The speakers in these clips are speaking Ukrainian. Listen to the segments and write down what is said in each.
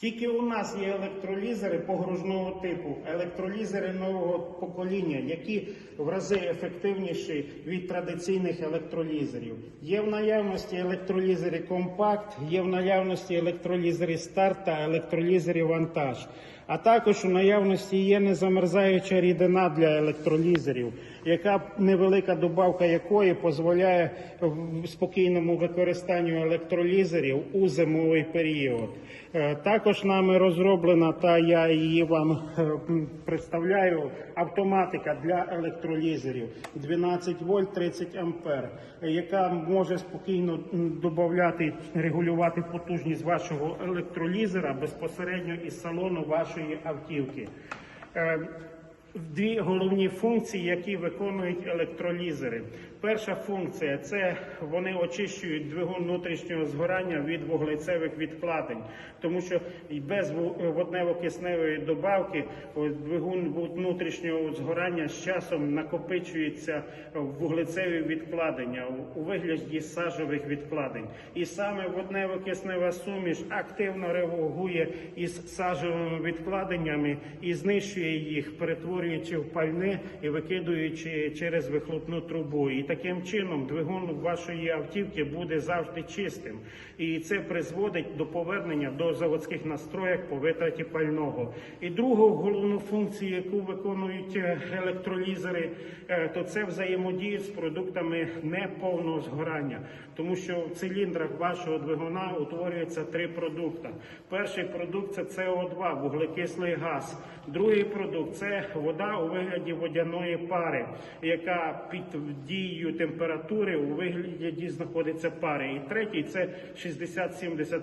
Тільки у нас є електролізери погружного типу, електролізери нового покоління, які в рази ефективніші від традиційних електролізерів. Є в наявності електролізери компакт, є в наявності електролізери старт та електролізери вантаж. А також у наявності є незамерзаюча рідина для електролізерів, яка невелика добавка якої дозволяє спокійному використанню електролізерів у зимовий період. Е, Також нами розроблена, та я її вам е, представляю, автоматика для електролізерів 12 вольт 30 ампер, яка може спокійно додати, регулювати потужність вашого електролізера безпосередньо із салону вашої автівки. Дві головні функції, які виконують електролізери. Перша функція це вони очищують двигун внутрішнього згорання від вуглецевих відкладень, тому що без воднево-кисневої добавки двигун внутрішнього згорання з часом накопичується вуглецеві відкладення у- вигляді сажових відкладень. І саме воднево-киснева суміш активно реагує із сажовими відкладеннями і знищує їх, перетворюючи в пальне і викидуючи через вихлопну трубу. І таким чином двигун вашої автівки буде завжди чистим. І це призводить до повернення до заводських настроєк по витраті пального. І другу головну функцію, яку виконують е, електролізери, е, то це взаємодія з продуктами неповного згорання, тому що в циліндрах вашого двигуна утворюється три продукти. Перший продукт це СО2, вуглекислий газ. Другий продукт це вода у вигляді водяної пари, яка під дією температури у вигляді знаходиться пари. І третій це 60-70%.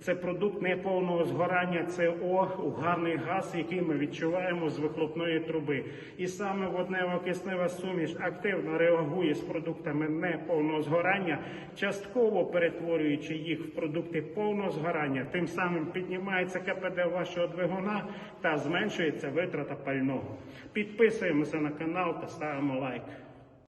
Це продукт неповного згорання СО, угарний газ, який ми відчуваємо з вихлопної труби. І саме воднево-киснева суміш активно реагує з продуктами неповного згорання, частково перетворюючи їх в продукти повного згорання. Тим самим піднімається КПД вашого двигуна та зменшується витрата пального. Підписуємося на канал та ставимо лайк.